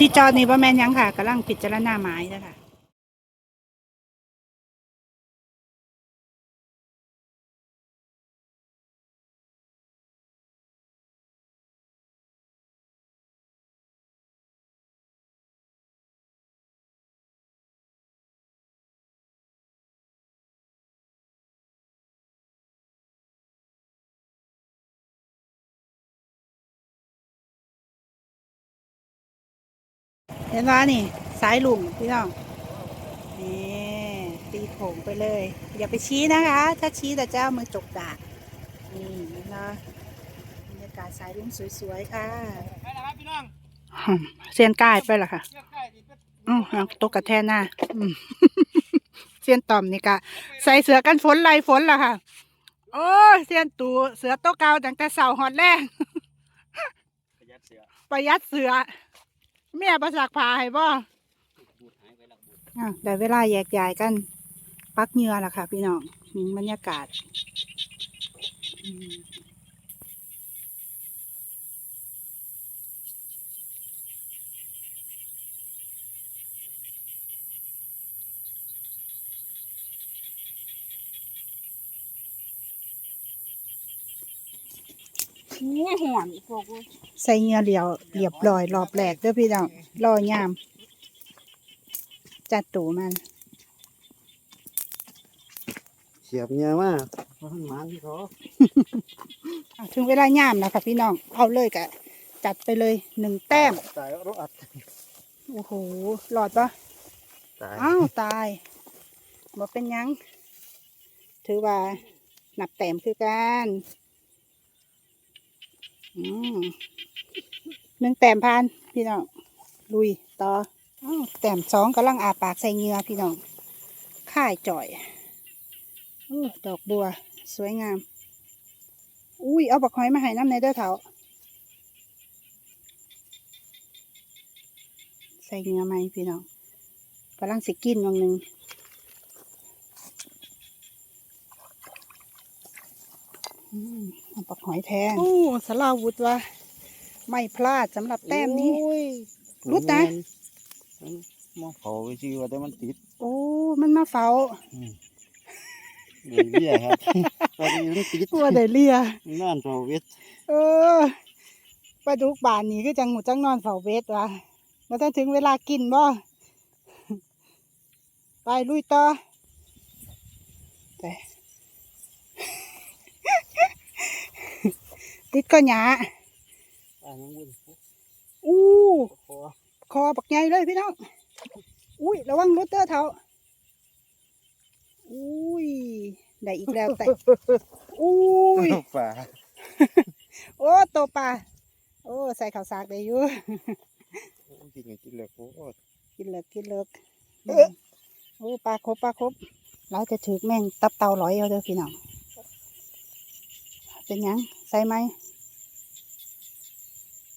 ที่จอดนี่ว่าแม่นยังค่ะกำลังพิจารณาหมายนะคะ เห็นว่านี่ สายลุงพี่น้องนี่ตีโถงไปเลย อย่าไปชี้นะคะ ถ้าชี้แต่เจ้ามือจกดาบนี่เห็นะบรรยากาศสายลุงสวยๆค่ะไปนะครับพี่น้องอืมเซียนกายไปละค่ะเชือกใกล้ดิเป็นอือเอาตกกระแทกหน้าอืมเซียนต่อมนี่กะ ใส่เสือกันฝนไล่ฝนละค่ะ โอ้ยเซียนตูเสือโต๊ะเกาตั้งแต่เสาหอดแรกประหยัดเสือประหยัดเสือ แม่ประสักผาให้บ่บูดหายไปหลักบูดอะได้เวลาแยกย้ายกัน ปักเหงื่อละค่ะ พี่น้องมีบรรยากาศ อืม หัวห่อนพวกกูใส่เหงื่อเหลียวเรียบร้อยรอบแรกเด้อพี่น้องรอยาม จัดตูมัน เสียบเงี้ยมากเพราะมันหมานที่เขาอะถึงเวลายามแล้วค่ะพี่น้อง เอาเลยกะ จัดไปเลยหนึ่งแต้ม ตายรถอัดโอ้โหหลอดปะตายอ้าวตายบ่เป็นหยัง ถือว่านับแต้มคือกันอืม หนึ่งแต้มผ่านพี่น้อง ลุยต่ออแต้มสองกำลังอาปากใส่เงือพี่น้องค่ายจ่อยอดอกบัว สวยงาม อุ้ย เอาบักหอยมาให้น้ำในเด้อเถาใส่เงือไหมพี่น้องกำลังสิกินวังหนึ่งอืม เอาปักหอยแทนโอ้สลาวุธว่าไม่พลาดสำหรับแต้มนี้โอ้ยรุดนะมันมองเขาไปชื่อว่าแต่มันติด โอ้ มันมาเฝ้าเดี๋ยวเบี้ยครับตอนนี้มันติดตัวได้เลียนั่นเราเวทเออปลาดุกบานนี้ก็จังหมูจังนอนเฝ้าเวทว่ะมาถ้าถึงเวลากินบ่ไปลุยต่อไป ติดก็หยาตายยังบุญอู้คอคอปักใหญ่เลยพี่น้อง อุ้ยระวังรถเตอร์เท้าอุ้ยได้อีกแล้วแต่อุ้ยป่าโอ้โตวปลาโอ้ใส่ข้าวสากได้อยู่กินไงกินเลยโอ้โหกินเลิกกินเลิกโอ้ปลาครบปลาครบเราจะถือแม่งตับเตาลอยเอาเด้อพี่น้องเป็นหยัง ใส่ไหม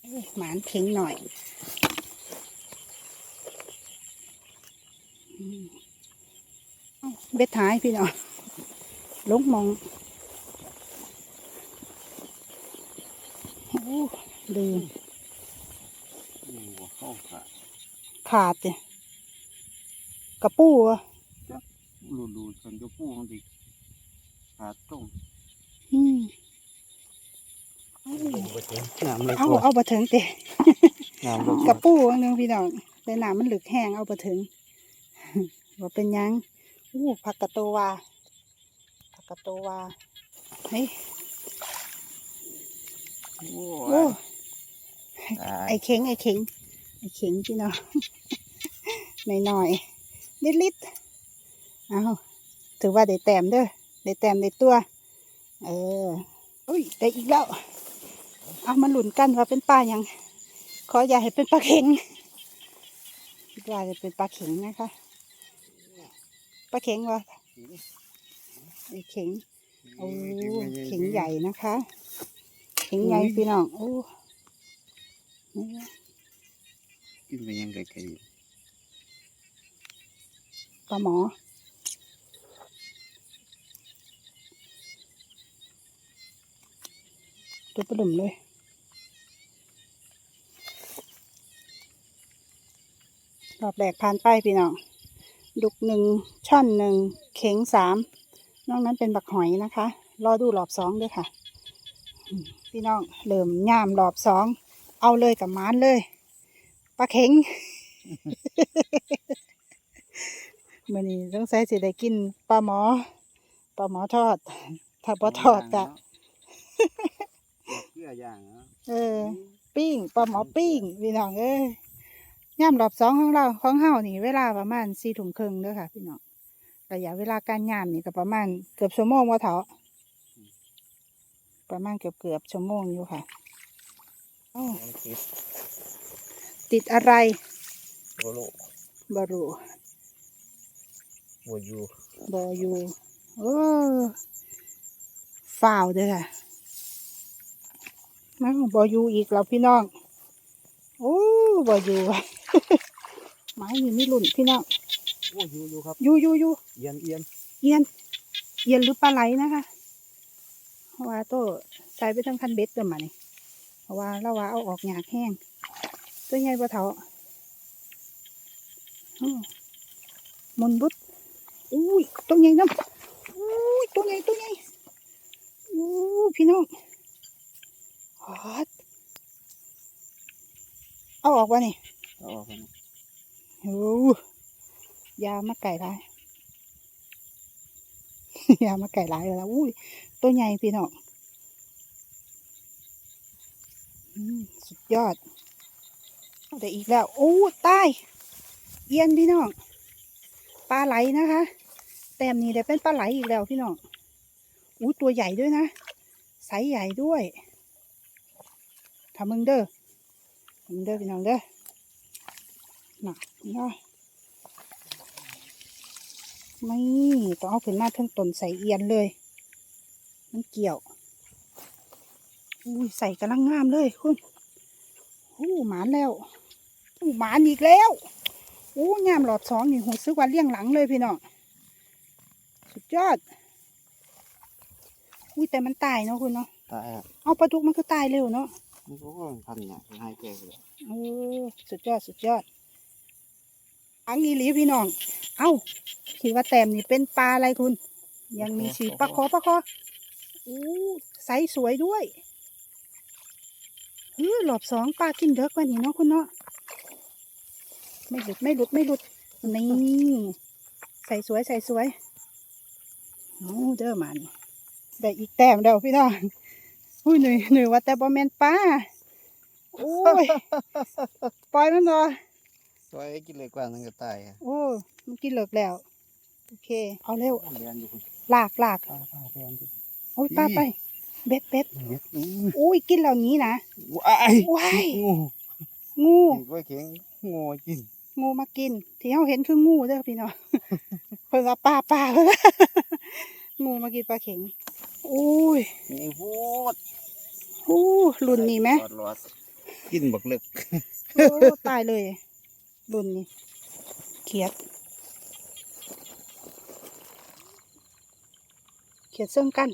เอ้ยหมานเข็งหน่อยอืมเอ้าเบ็ดท้ายพี่น้องลงมองโอ้ลืมเข้าขาขาดเนี่ยกระปูอะลูดูจนจะปูมันดิขาดตรงอืม น้ำเลยเอาตัวเอาบะถึงเตะน้ำเลยกระปูอันหนึงพี่น้องแต่น้ำมันหลึกแห้งเอาบะถึงว่าเป็นหยังอู้ผักกะโตวาผักกะโตวาเฮ้ยโอ้โอ้ยตายไอเข็งไอเข็งไอเข็งพี่น้องหน่อยๆนิดลิดๆเอาถือว่าได้แต้มเด้อได้แต้มได้ตัว เอออุ้ยได้อีกแล้ว เอามาหลุนกันว่าเป็นปลาหยังขออย่าให้เป็นปลาเข็งคิดว่าจะเป็นปลาเข็งนะคะปลาเข็งวะไอเข็งโอ้เข็งใหญ่นะคะ เข็งใหญ่พี่น้องโอ้นี่นะกินไปยังไงไก่ปลาหมอตัวปลาดุ่มเลย รอบแรกผ่านไปพี่น้องดุกหนึ่งช่อนหนึ่งเข็งสามนอกนั้นเป็นบักหอยนะคะ รอดูรอบสองด้วยค่ะอืมพี่น้องเริ่มย่ามรอบสองเอาเลยกับมานเลยปลาเข็งมื่อนี้ต้องใส่สิได้กินปลาหมอปลาหมอทอด ถ้าบ่ทอดก็เพื่อย่างเนาะเออ ปิ้งปลาหมอปิ้งพี่น้องเอ้ย ย่ามรอบสองของเราของเฮานี่ เวลาประมาณสี่ถุงครึ่งเด้อค่ะ พี่น้องระยะเวลาการย่ามนี่ก็ประมาณเกือบชั่วโมงว่าเถอะประมาณเกือบเกือบชั่วโมงอยู่ค่ะอ้าวติดอะไรโบโลบรูโบยูบอยู่โอ้ฝ่าวเด้อค่ะมาบอยู่อีกแล้วพี่น้อง โอ้บอยู่ ไม้นี่มีรุ่นพี่น้องโอ้ยูยูครับอยู่อยู่อยู่เอียนเอียนเอียนเอียนหรือปลาไหลนะคะเพราะว่าโตใส่ไปทั้งคันเบ็ดเดิมมานี่เพราะว่าเราว่าเอาออกหยากแห้งตัวใหญ่ปลาเถาอ้อหมุนบุดอุ้ยตัวใหญ่น้ำอุ้ยตัวใหญ่ตัวใหญ่อู้พี่น้องฮอดเอาออกวะนี่เออกโอ้ยามาไก่ลายยามาไก่ลายแล้วอุ้ยตัวใหญ่พี่น้องสุดยอดเอาได้อีกแล้วโอ้ตายเอียนพี่น้องปลาไหลนะคะ แต้มนี้ได้เป็นปลาไหลอีกแล้วพี่น้องอู้ตัวใหญ่ด้วยนะไซส์ใหญ่ด้วยทำมึงเด้อทำมึงเด้อพี่น้องเด้อ น่ะนี่เนาะไม่ต้องเอาขึ้นมาทั้งต้นใส่เอียนเลย มันเกี่ยว อุ้ยใส่กำลังงามเลยคุณอู้หมานแล้วอู้หมานอีกแล้วอู้งามหลอดสองนี่หูซึกว่าเลี้ยงหลังเลยพี่น้องสุดยอดอุ้ยแต่มันตายเนาะคุณเนาะตายอะเอาปลาดุกมันก็ตายเร็วเนาะมันก็พันเนี่ยให้แกเลยเออสุดยอดสุดยอด อังอีหลีพี่น้อง เอ้าคิดว่าแต้มนี่เป็นปลาอะไรคุณ ยังมีสีปลาคอปลาคออู้ไซส์สวยด้วยเออหลอบสองปลากินเด็กกว่านี้เนาะคุณเนาะไม่หลุดไม่หลุดไม่หลุดนี่ใส่สวยใส่สวยโอ้เด้อมันได้อีกแต้มเดียวพี่น้องอุ้ยหนุ่ยหนุ่ยว่าแต่บอแมนปลาโอ้ยปล่อยมันเนาะซอยกินเลยกว่านึงก็ตายอะโอ้มันกินเหลือกแล้ว โอเค เอาเร็วเรียนอยู่คุณลากลากป้าป้าเรียนอยู่โอ้ยป้าไปเบ็ดเบ็ดเฮ็ดอู้อุ้ยกินเหล่านี้นะว้ายว้ายงูงูกินกล้วยเข็งงูกินงูมากิน ที่เราเห็นคืองูเด้อพี่น้องเพิ่นว่าป้าป้าเพิ่นว่างูมากินปลาเข็งอุ้ยนี่พูดอู้รุ่นนี้ไหมรอดรอดกินบักเล็กโอ้ตายเลย รุ่นนี้เขียด เขียดเสื่องกัน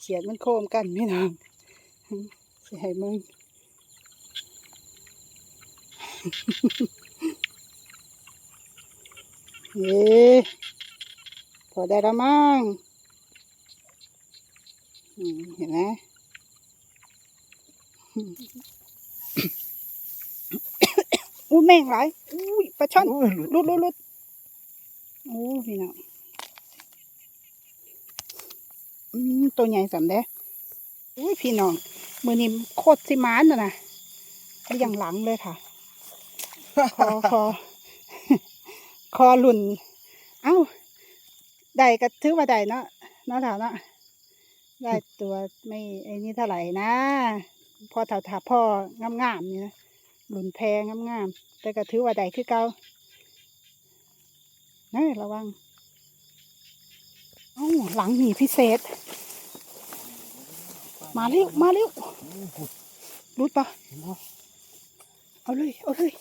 เขียดมันโคมกันพี่น้องสิให้มึงเย้พอได้แล้วมั้งเห็นไหม อู้แม่งหลายอุ้ยปลาช่อนโอ้ยหลุดลุดลุดลุดโอ้พี่น้องอืมตัวใหญ่สำเด้อุ้ยพี่น้องมือนี้โคตรสิมานน่ะนะเรียงหลังเลยค่ะ คอคอคอหลุ่นเอ้าได้ก็ถือว่าได้เนาะเนาะถามเนาะได้ตัวไม่ไอ้นี่เท่าไหร่นะ พอถาถาพ่องามๆนี่นะหลุนแพงงามๆแต่ก็ถือว่าได้คือเก่าเน้ยระวังเอ้าหลังหนีพิเศษ มาเร็วมาเร็วรุดปะเอาเลย เอาเลย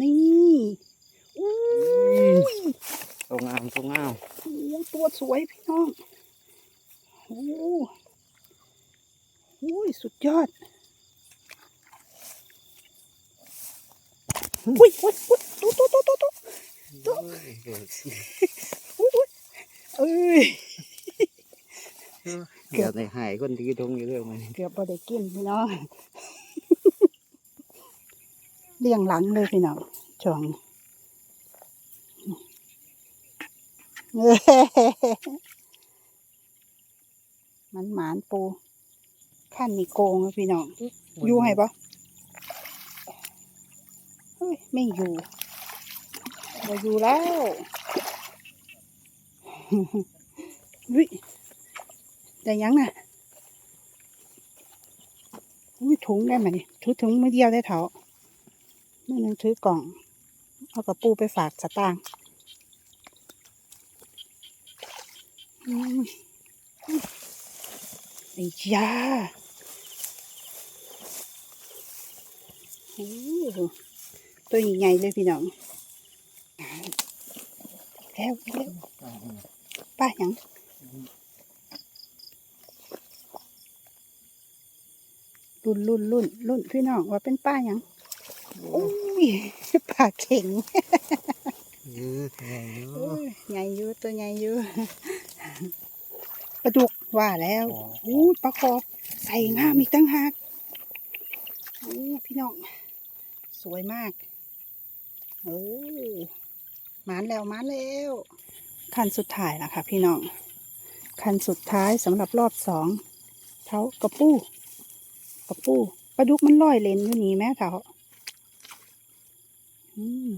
นี่อู้ยตรงงามตรงงามโอ้ตัวสวยพี่น้อง โอ้โห อุ้ยสุดยอดอุ้ยอุ้ยอุ้ยตุ๊ตุ๊ตุ๊ตุ๊ตุ๊เอ้ยเกือบในหายคนที่ทงอยู่เรื่องมันเกือบพอได้กินพี่น้องเลี้ยงหลังเลยพี่น้องช่วงนี้เอ้ยมันหมานปู ขั้นนี่โกงอะพี่น้องอยู่ให้ปะเฮ้ยไม่อยู่มาอยู่แล้ววิได้ยังน่ะอุ้ยถุงได้ไหมนี่ถือถุงไม่เดียวได้เถอะมื่อหนึงถือกล่อง เอากระปูไปฝากสตางค์อืมไอ้ยา โอ้โห ตัวใหญ่ๆเลยพี่น้องแล้วแล้วป้าหยังรุ่นรุ่นรุ่นรุ่นพี่น้องว่าเป็นป้าหยังโอ้ยป้าเข่งยืดแรงอยู่โอ้ยใหญ่อยู่ตัวใหญ่อยู่ปลาดุกว่าแล้วโอ้ยปลาคอใส่งามอีกตั้งหากโอ้พี่น้อง สวยมากเออมานแล้วมานแล้วขั้นสุดท้ายแล้วค่ะพี่น้องขั้นสุดท้ายสำหรับรอบสองเท้ากระปูกระปูปลาดุกมันลอยเลนอยู่นี่แม่เขาอืม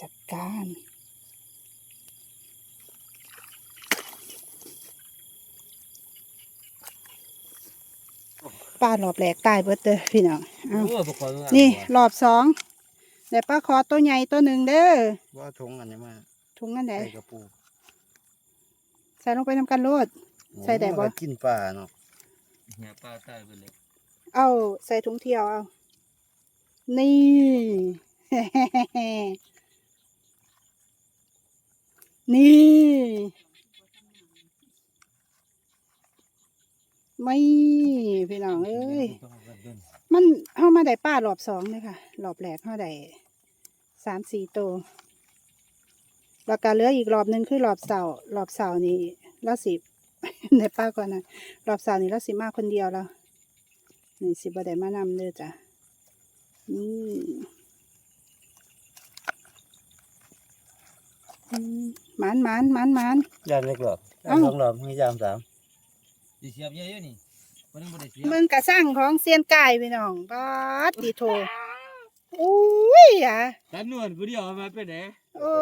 จัดการ ป้ารอบแรกตายเบิดเด้อพี่น้องเอาโอ้ปกตินี่รอบสองเดี๋ยวป้าขอตัวใหญ่ตัวหนึ่งเด้อว่าทงอันนี้มาถุงนั่นไหนใส่กระปูใส่ลงไปทำกันโลด ใส่ได้บ่กินปลาเนาะเนี่ยป้าตายไปเลยเอาใส่ถุงเที่ยวเอา นี่ นี่ ไม่พี่น้องเอ้ยมันเข้ามาได้ป้ารอบสองเลยค่ะรอบแรกเข้าได้สามสี่ตัวแล้วก็เหลืออีกรอบหนึ่งคือรอบเสาร์รอบเสาร์นี่ละสิบในป้าก่อนนะรอบเสาร์นี่ละสิมาคนเดียวแล้วนี่สิบได้มานำเด้อจ้ะนี่อืมหมานหมานหมานหมานยามเล็กหรอกเอ้าสองรอบให้ยามสาม ดิเสียบเยอะอยู่นี่วันนี้บ่ได้เสียบมึงกะสร้างของเซียนกายพี่น้องปาดตีโทอุ้ยอะสันนวลผู้เดียวเอามาเป็นไหนโอ้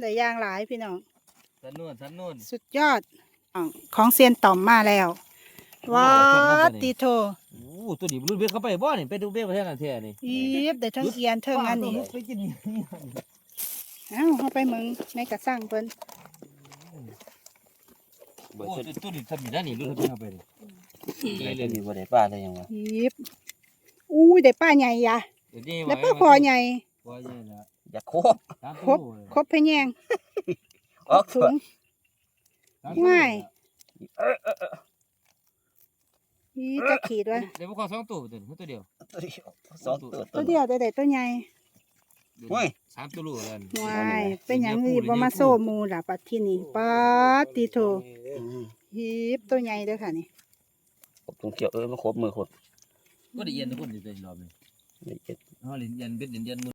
ได้ย่างหลายพี่น้อง สันนวลสันนวลสุดยอดของเซียนต่อมมาแล้วว้าดตีโทโอ้ตัวนี้รุ่นเบ็ดเข้าไปบ่นี่ไปดูเบ็ดประเทศนั้นแท้นี่ยีบได้ทั้งเอียนเทั้งอันนี้ไปกินนี่เอ้าเอาไปมึงในกระสร้างเพิ่น โอ้ตัวตัวนี้ทำนี่ได้นี่รุ่นเบ็ดเข้าไปนี่ได้เลยมีบ่ได้ปลาได้ยังวะยีบอุ้ยได้ป้าใหญ่ยะเดี๋ยวนี้ได้ป้าคอใหญ่ว่าใหญ่ละอย่าโคบสามครบตัวครบเพแยงออกถุเถอะงสามตัวง่ายยีบจะขีดไว้เดี๋ยวพวกเขาสองตัวตัวนี้ตัวเดียวตัวเดียวสองตัวตัวเดียวได้ได้ตัวใหญ่ โอ้ย สามตัวลูกแล้วนี่วายเป็นหยังนี่บ่มาโซหมูล่ะปัดที่นี่ปัดติโทอืมฮีบตัวใหญ่เด้อค่ะนี่ครบถุงเขียวเออมาครบมือครบก็ได้เย็นทุกคนอยู่ในรอบนี้นี่เจ็ดเฮาเล่นเย็นเบ็ดเย็นเย็นมือ